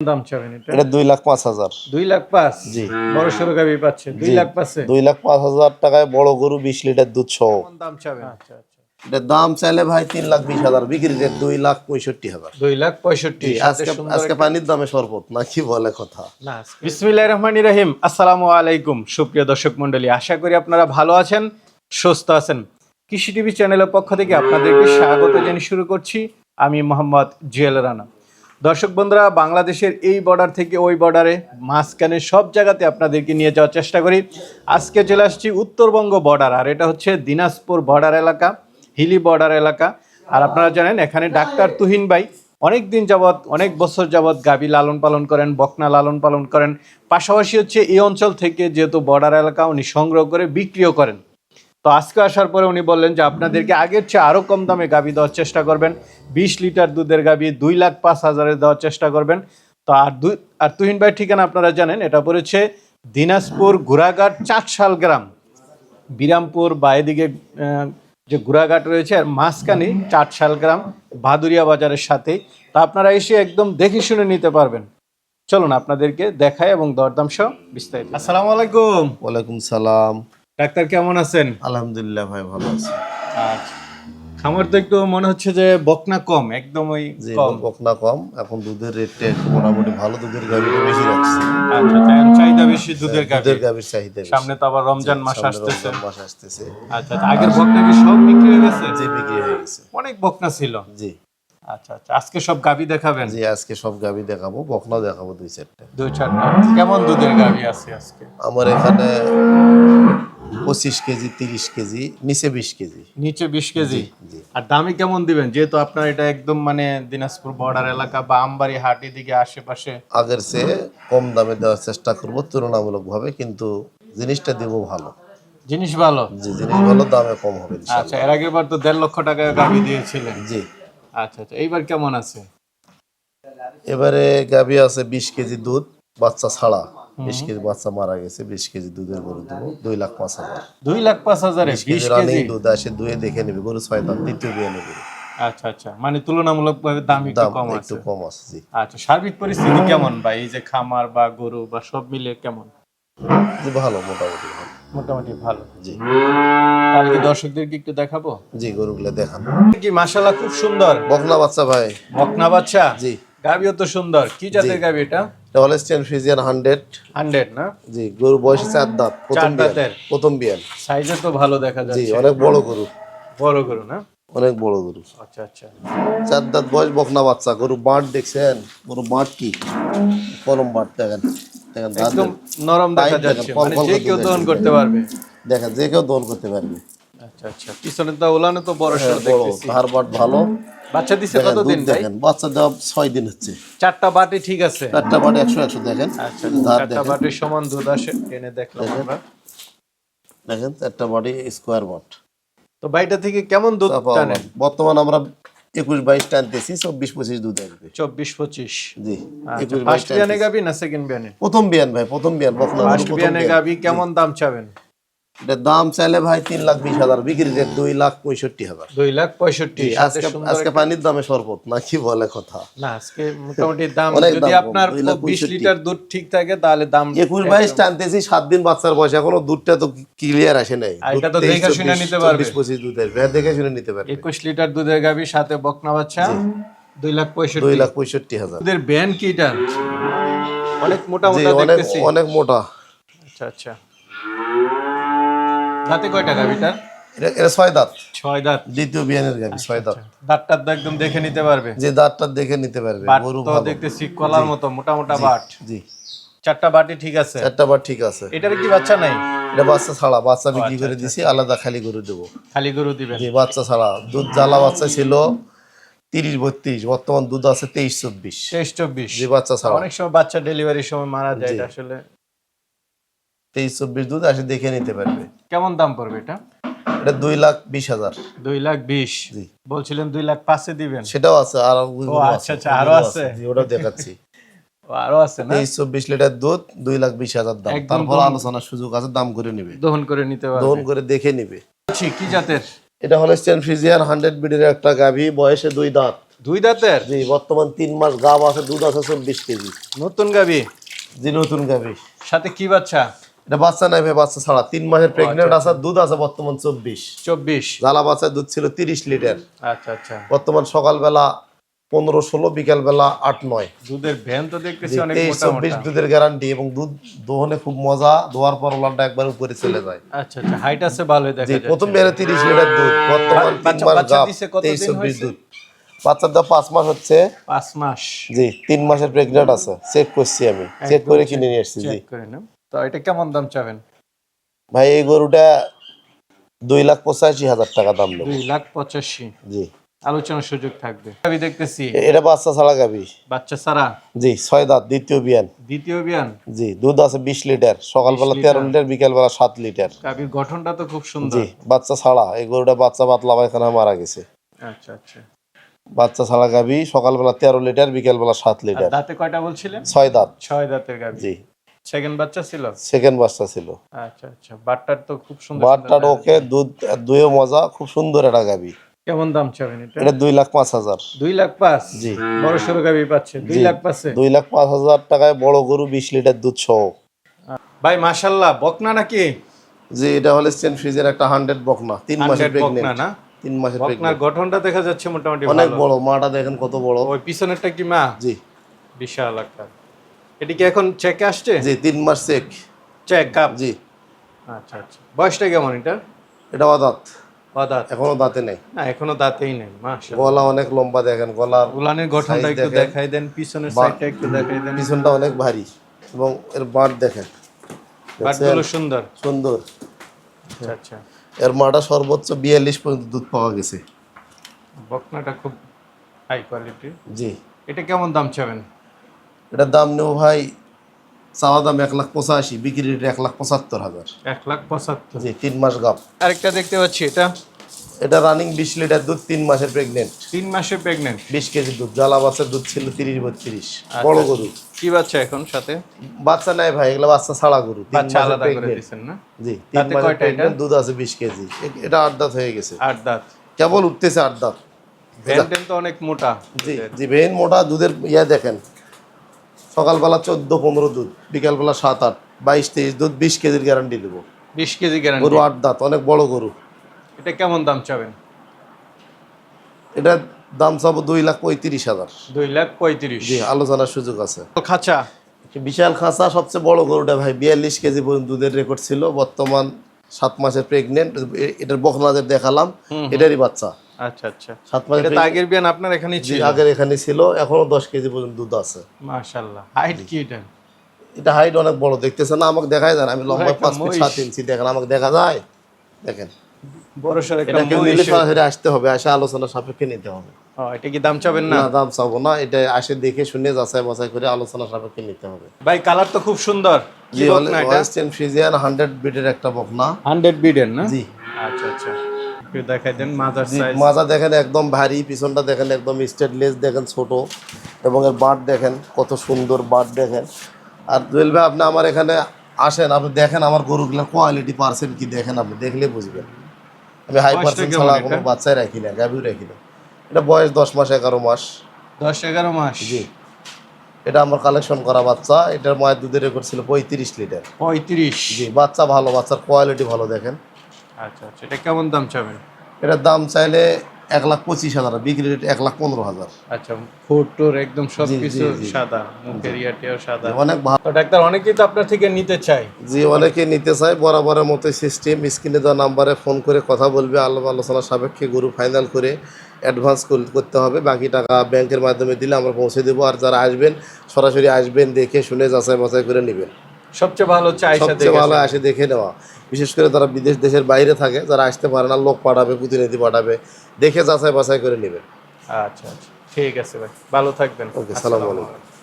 দাম চাবেন এটা? এটা দুই লাখ পাঁচ হাজার। দুই লাখ পাঁচ? জি। বড় সড়ো গাবি পাচ্ছে দুই লাখ পাচ্ছে দুই লাখ পাঁচ হাজার টাকায় বড় গরু বিশ লিটার দুধ সহ। দাম চাবেন? আচ্ছা আচ্ছা। এটার দাম চাইলে ভাই তিন লাখ বিশ হাজার। বিক্রি রেট দুই লাখ পঁয়ষট্টি হাজার। দুই লাখ পঁয়ষট্টি। আজকে আজকে পানির দামে শরবত না কি বলে কথা? বিসমিল্লাহ রহমানি রহিম। আসসালামু আলাইকুম সুপ্রিয় দর্শক মন্ডলী আশা করি আপনারা ভালো আছেন সুস্থ আছেন। কৃষি টিভি চ্যানেলের পক্ষ থেকে আপনাদেরকে স্বাগত জানিয়ে শুরু করছি। আমি মোহাম্মদ জুয়েল রানা। দর্শক বন্ধুরা, বাংলাদেশের এই বর্ডার থেকে ওই বর্ডারে মাঝখানে সব জায়গাতে আপনাদেরকে নিয়ে যাওয়ার চেষ্টা করি। আজকে চলে আসছি উত্তরবঙ্গ বর্ডার আর এটা হচ্ছে দিনাজপুর বর্ডার এলাকা, হিলি বর্ডার এলাকা। আর আপনারা জানেন, এখানে ডাক্তার তুহিন ভাই অনেক দিন যাবৎ, অনেক বছর যাবৎ গাবি লালন পালন করেন, বকনা লালন পালন করেন। পাশাপাশি হচ্ছে এই অঞ্চল থেকে যেহেতু বর্ডার এলাকা, উনি সংগ্রহ করে বিক্রিও করেন। তো আজকে আসার পরে উনি বললেন যে আপনাদেরকে আগের চেয়ে আরও কম দামে গাবি দেওয়ার চেষ্টা করবেন। বিশ লিটার দুধের গাবি দুই লাখ পাঁচ হাজারে দেওয়ার চেষ্টা করবেন। তো আর দুই আর তুহিন ভাই ঠিকানা আপনারা জানেন এটা পড়েছে দিনাজপুর ঘোড়াঘাট চাটশাল গ্রাম। বিরামপুর বা এদিকে যে ঘোড়াঘাট রয়েছে আর মাঝখানে চাটশাল গ্রাম ভাদুরিয়া বাজারের সাথে তা আপনারা এসে একদম দেখে শুনে নিতে পারবেন। চলুন আপনাদেরকে দেখায় এবং দরদাম সহ বিস্তারিত। আসসালামু আলাইকুম। ওয়ালাইকুম সালাম। ডাক্তার কেমন আছেন? আলহামদুলিল্লাহ ভাই ভালো আছি। আচ্ছা। খামার তো একটু মনে হচ্ছে যে বকনা কম একদম ওই কম। বকনা কম। এখন দুধের রেটটা একটু মোটামুটি ভালো দুধের গাভিটা বেশি রাখছে। আচ্ছা তাই চাহিদা বেশি দুধের গাভী দুধের গাভির চাহিদা বেশি। সামনে তো আবার রমজান মাস আসতেছে। মাস আসতেছে। আচ্ছা আচ্ছা আগের বকনা কি সব বিক্রি হয়ে গেছে? জি বিক্রি হয়ে গেছে। অনেক বকনা ছিল। জি। আচ্ছা আচ্ছা আজকে সব গাভী দেখাবেন? জি আজকে সব গাভি দেখাবো বকনাও দেখাবো দুই চারটা। দুই চারটা। কেমন দুধের গাভী আছে আজকে? আমার এখানে পঁচিশ কেজি তিরিশ কেজি নিচে বিশ কেজি। নিচে বিশ কেজি? জি আর দামে কেমন দিবেন? যেহেতু আপনার এটা একদম মানে দিনাজপুর বর্ডার এলাকা বা আমবাড়ি হাটি দিকে আশেপাশে। আগের চেয়ে কম দামে দেওয়ার চেষ্টা করব তুলনামূলক ভাবে কিন্তু জিনিসটা দিব ভালো। জিনিস ভালো? যে জিনিস ভালো দামে কম হবে আচ্ছা এর আগের বার তো দেড় লক্ষ টাকা গাভী দিয়েছিলেন। জি। আচ্ছা আচ্ছা এইবার কেমন আছে? এবারে গাভি আছে বিশ কেজি দুধ বাচ্চা ছাড়া। বিশ কেজি বাচ্চা মারা গেছে বিশ কেজি দুধের গরু দেবো দুই লাখ পাঁচ হাজার দুই লাখ পাঁচ হাজার বিশ কেজি দুধ আসে দুয়ে দেখে নেবে গরু ছয় দাম তৃতীয় বিয়ে নেবে আচ্ছা আচ্ছা মানে তুলনামূলক ভাবে দাম একটু কম একটু আছে কম আছে জি আচ্ছা সার্বিক পরিস্থিতি কেমন ভাই এই যে খামার বা গরু বা সব মিলে কেমন জি ভালো মোটামুটি মোটামুটি ভালো জি তাহলে কি দর্শকদেরকে একটু দেখাবো জি গরুগুলো দেখান কি মাশাআল্লাহ খুব সুন্দর বকনা বাচ্চা ভাই বকনা বাচ্চা জি গাবিও তো সুন্দর কি জাতের গাবি এটা হলেস্টিয়ান ফ্রিজিয়ান হান্ড্রেড হান্ড্রেড না? জি গরু বয়স চার দাঁত প্রথম দাঁতের। প্রথম বিয়ান সাইজে তো ভালো দেখা জি অনেক বড় গরু। বড় গরু না? অনেক বড় গরু। আচ্ছা আচ্ছা। চার দাঁত বয়স বকনা বাচ্চা গরু বাঁট দেখছেন? গরু বাঁট কি? পরম বাঁট দেখেন। দেখেন একদম নরম দেখা যাচ্ছে। মানে যে কেউ দহন করতে পারবে। দেখেন যে কেউ দোল করতে পারবে। আচ্ছা আচ্ছা। পিছনে তো ওলানো তো বড় হ্যাঁ, দেখতেছি। ধার বাট ভালো। বাচ্চা দিছে ভাই? বাচ্চা দেওয়া দিন হচ্ছে। চারটা বাটি ঠিক আছে। চারটা বাট দেখেন। আচ্ছা চারটা বাটির সমান দুধ আসে টেনে দেখলাম আমরা। দেখেন চারটা বাটি স্কোয়ার বাট। তো বাইটা থেকে কেমন দুধ টানে? বর্তমান আমরা একুশ বাইশ টানতেছি চব্বিশ পঁচিশ দুধ আসবে। চব্বিশ পঁচিশ। জি আচ্ছা একুশ বাইশ বিয়ানে গাবি না সেকেন্ড বিয়ানে? প্রথম বিয়ান ভাই প্রথম বিয়ান বকনা বিয়ানে গাবি কেমন দাম চাবেন? এটার দাম চাইলে ভাই তিন লাখ বিশ হাজার বিক্রি রেট দুই লাখ পঁয়ষট্টি হাজার। দুই লাখ পঁয়ষট্টি আজকে আজকে পানির দামে শরবত না কি বলে কথা? না আজকে মোটামুটি দাম যদি আপনার বিশ লিটার দুধ ঠিক থাকে তাহলে দাম একুশ বাইশ টানতেছি সাত দিন বাচ্চার বয়স এখনও দুধটা তো ক্লিয়ার আসে নাই। এটা তো দেখে শুনে নিতে পারবে। চব্বিশ পঁচিশ দুধের ভ্যাট দেখে শুনে নিতে পারবে। একুশ লিটার দুধের গাবি সাথে বকনা বাচ্চা দুই লাখ দুই পঁয়ষট্টি লাখ পঁয়ষট্টি হাজার। দুধের ব্যান কি এটা? অনেক মোটা মোটা অনেক অনেক মোটা। আচ্ছা আচ্ছা। দাঁতে কয়টা গাবিটার এটা এটা ছয় দাঁত। ছয় দাঁত। দ্বিতীয় বিয়ানের গাবি ছয় দাঁত। দাঁতটা তো একদম দেখে নিতে পারবে? যে দাঁতটা দেখে নিতে পারবে গরু তো ভালো। দেখতেছি কলার মতো মোটা মোটা বাট। জি। চারটা বাটি ঠিক আছে? চারটা বার ঠিক আছে। এটার কি বাচ্চা নাই? এটা বাচ্চা ছাড়া বাচ্চা বিক্রি আচ্ছা, করে দিছি আলাদা খালি গরু দেবো। খালি গরু দিবেন। জি বাচ্চা ছাড়া। দুধ জ্বালা বাচ্চা ছিল তিরিশ বত্রিশ বর্তমান দুধ আছে তেইশ চব্বিশ। তেইশ চব্বিশ। জি বাচ্চা ছাড়া। অনেক সময় বাচ্চা ডেলিভারির সময় মারা যায় আসলে। তেইশ চব্বিশ দুধ আসে দেখে নিতে পারবে। কেমন দাম পড়বে এটা? এটা দুই লাখ বিশ হাজার। দুই লাখ বিশ। বলছিলেন দুই লাখ পাঁচে দিবেন। সেটাও আছে আর আচ্ছা আচ্ছা আরও আছে। ওটাও দেখাচ্ছি। আরও আছে না? তেইশ চব্বিশ লিটার দুধ দুই লাখ বিশ হাজার দাম। তারপর আলোচনার সুযোগ আছে দাম করে নিবে। দহন করে নিতে দহন করে দেখে নিবে। কি জাতের? এটা ফ্রিজিয়ান হান্ড্রেড বিডের একটা গাভী বয়সে দুই দাঁত। দুই দাঁতের? জি বর্তমান তিন মাস গাব আছে দুধ আছে চব্বিশ কেজি। নতুন গাবি জি নতুন গাভি। সাথে কি বাচ্চা? এটা বাচ্চা নাই ভাই বাচ্চা ছাড়া। তিন মাসের প্রেগনেন্ট আছে দুধ আছে বর্তমান চব্বিশ। চব্বিশ। জ্বালা বাচ্চার দুধ ছিল তিরিশ লিটার। আচ্ছা আচ্ছা। বর্তমান সকালবেলা পনেরো ষোলো বিকাল বেলা আট নয়। দুধের ভ্যান তো দেখতেছি অনেক চব্বিশ দুধের গ্যারান্টি এবং দুধ দোহনে খুব মজা দোয়ার পর ওলানটা একবার উপরে চলে যায়। আচ্ছা আচ্ছা। হাইট আছে দেখা জি প্রথম বেড়ে তিরিশ লিটার দুধ বর্তমান তিন মাস তেইশ চব্বিশ দুধ। বাচ্চার দাম পাঁচ মাস হচ্ছে। পাঁচ মাস। জি তিন মাসের প্রেগনেন্ট আছে। চেক করছি আমি। চেক করে কিনে নিয়ে এসেছি জি। তো এটা কেমন দাম চাবেন? ভাই এই গরুটা দুই লাখ পঁচাশি হাজার টাকা দাম নেব। দুই লাখ পঁচাশি? জি। আলোচনার সুযোগ থাকবে। আমি দেখতেছি। এটা বাচ্চা ছাড়া গাবি বাচ্চা সারা জি ছয় দাঁত দ্বিতীয় বিয়ান। দ্বিতীয় বিয়ান? জি দুধ আছে বিশ লিটার সকালবেলা তেরো লিটার। বিকালবেলা সাত লিটার। গাভীর গঠনটা তো খুব সুন্দর। জি বাচ্চা ছাড়া এই গরুটা বাচ্চা পাতলা পায়খানা মারা গেছে। আচ্ছা আচ্ছা। বাচ্চা ছাড়া গাবি সকালবেলা তেরো লিটার বিকালবেলা সাত লিটার। দাঁতে কয়টা বলছিলেন? ছয় দাঁত। ছয় দাঁতের গাভী। জি। সেকেন্ড বাচ্চা ছিল? সেকেন্ড বাচ্চা ছিল। আচ্ছা আচ্ছা। বাটটার তো খুব সুন্দর বাটটার ওকে দুধ দুয়ে মজা খুব সুন্দর একটা গাবি। কেমন দাম চাবেন এটা? এটা দুই লাখ পাঁচ হাজার। দুই লাখ পাঁচ? জি। বড় সড়ো গাভী পাচ্ছে। দুই লাখ পাচ্ছে? দুই লাখ পাঁচ হাজার টাকায় বড় গরু বিশ লিটার দুধ সহ। ভাই মাশাল্লাহ বকনা নাকি? যে এটা হলে স্টেন ফ্রিজের একটা হান্ড্রেড বকনা। তিন মাসের বকনা না? তিন মাসের বকনার গঠনটা দেখা যাচ্ছে মোটামুটি অনেক বড় মাটা দেখেন কত বড়। ওই পিছনেরটা কি মা? জি। বিশাল আকার এটা কি এখন চেকে আসছে? জি তিন মাস চেক চেক কাপ জি। আচ্ছা আচ্ছা। বয়সটা কেমন এটা? এটা দাঁত ও দাঁত এখনও দাঁতে নেই। না এখনও দাঁতেই নেই মাশাআল্লাহ। গলা অনেক লম্বা দেখেন গলার উলানের গঠনটা একটু দেখাই দেন পিছনের সাইডটা একটু দেখাই দেন। পিছনটা অনেক ভারী এবং এর বাট দেখেন। বাটগুলো সুন্দর। সুন্দর। আচ্ছা আচ্ছা। এর মাটা সর্বোচ্চ বিয়াল্লিশ পর্যন্ত দুধ পাওয়া গেছে। বকনাটা খুব হাই কোয়ালিটি জি। এটা কেমন দাম চাবেন? এটার দাম নেব ভাই চাওয়া দাম এক লাখ পঁচাশি বিক্রি রেট এক লাখ পঁচাত্তর হাজার। এক লাখ পঁচাত্তর। জি তিন মাস গাপ আরেকটা দেখতে পাচ্ছি এটা? এটা রানিং বিশ লিটার দুধ তিন মাসের প্রেগনেন্ট তিন মাসের প্রেগনেন্ট বিশ কেজি দুধ জ্বালা বাচ্চার দুধ ছিল তিরিশ বত্রিশ বড় গরু। কি বাচ্চা এখন সাথে? বাচ্চা নাই ভাই এগুলো বাচ্চা ছাড়া গরু তিন বাচ্চা মাসের আলাদা করে। না? জি তিন মাসের pregnant, দুধ আছে বিশ কেজি। এটা আট দাঁত হয়ে গেছে। আট দাঁত। কেবল উঠতেছে আট দাঁত। ভ্যানটেন তো অনেক মোটা। জি জি ভেন মোটা দুধের ইয়া দেখেন। সকালবেলা চোদ্দ পনেরো দুধ বিকালবেলা সাত আট বাইশ তেইশ দুধ বিশ কেজির গ্যারান্টি দেবো। বিশ কেজি গরু আট দাঁত অনেক বড় গরু। এটা কেমন দাম চাবেন? এটা দাম চাবো দুই লাখ পঁয়ত্রিশ হাজার। দুই লাখ পঁয়ত্রিশ। জি আলোচনার সুযোগ আছে। খাঁচা। বিশাল খাঁচা সবচেয়ে বড় গরুটা ভাই বিয়াল্লিশ কেজি পর্যন্ত দুধের রেকর্ড ছিল। বর্তমান সাত মাসের প্রেগনেন্ট এটার বকনাদের দেখালাম। এটারই বাচ্চা। আচ্ছা আচ্ছা। সাত মাসের এটা আগের বিয়ান আপনার এখানেই ছিল? আগের এখানে ছিল এখনও দশ কেজি পর্যন্ত দুধ আছে। মাশাআল্লাহ। হাইট কি এটা? এটা হাইট অনেক বড় দেখতেছেন না? আমাকে দেখাই যায় আমি লম্বা একটা পাঁচ ফিট মহিষ। ইঞ্চি দেখেন আমাকে দেখা যায়? দেখেন। বড় সর একটা এটা আসতে হবে আসে আলোচনা সাপেক্ষে নিতে হবে। এটা কি দাম চাবেন না? না দাম চাবো না। এটা আসে দেখে শুনে যাচাই বাছাই করে আলোচনা সাপেক্ষে নিতে হবে। ভাই কালার তো খুব সুন্দর। কি জি বকনা এটা? ওয়েস্টার্ন ফ্রিজিয়ান হান্ড্রেড বিটের একটা বকনা। হান্ড্রেড বিডেন না? জি। আচ্ছা আচ্ছা। একটু দেখাই দেন মাজার সাইজ মাজা দেখেন একদম ভারী পিছনটা দেখেন একদম স্টেটলেস দেখেন ছোট এবং এর বাট দেখেন কত সুন্দর বাট দেখেন। আর জুয়েল ভাই আপনি আমার এখানে আসেন আপনি দেখেন আমার গরুগুলোর কোয়ালিটি পার্সেন্ট কি দেখেন আপনি দেখলে বুঝবেন। আমি হাই পার্সেন্ট ছাড়া কোনো বাচ্চাই রাখি না গাভিও রাখি না। এটা বয়স দশ মাস এগারো মাস। দশ এগারো মাস? জি। এটা আমার কালেকশন করা বাচ্চা এটার মায়ের দুধের রেকর্ড ছিল পঁয়ত্রিশ লিটার। পঁয়ত্রিশ। জি বাচ্চা ভালো বাচ্চার কোয়ালিটি ভালো দেখেন। আচ্ছা আচ্ছা এটা কেমন দাম চাবেন? এটার দাম চাইলে এক লাখ পঁচিশ হাজার বিক্রি রেট এক লাখ পনেরো হাজার। আচ্ছা ফোটোর একদম সবকিছু জি, জি। সাদা মুখের ইয়াটিও সাদা। অনেক ভালো। ডাক্তার অনেকেই তো আপনার থেকে নিতে চাই জি অনেকে নিতে চায় বরাবরের মতো সিস্টেম স্ক্রিনে দেওয়া নাম্বারে ফোন করে কথা বলবে আলো আলোচনা সাপেক্ষে গরু ফাইনাল করে অ্যাডভান্স করতে হবে। বাকি টাকা ব্যাংকের মাধ্যমে দিলে আমরা পৌঁছে দেবো আর যারা আসবেন সরাসরি আসবেন দেখে শুনে যাচাই বাছাই করে নেবেন। সবচেয়ে ভালো হচ্ছে সবচেয়ে ভালো আসে দেখে নেওয়া। বিশেষ করে তারা বিদেশ দেশের বাইরে থাকে যারা আসতে পারে না লোক পাঠাবে প্রতিনিধি পাঠাবে দেখে যাচাই বাছাই করে নেবেন আচ্ছা আচ্ছা। ঠিক আছে ভাই ভালো থাকবেন। ওকে সালাম আলাইকুম।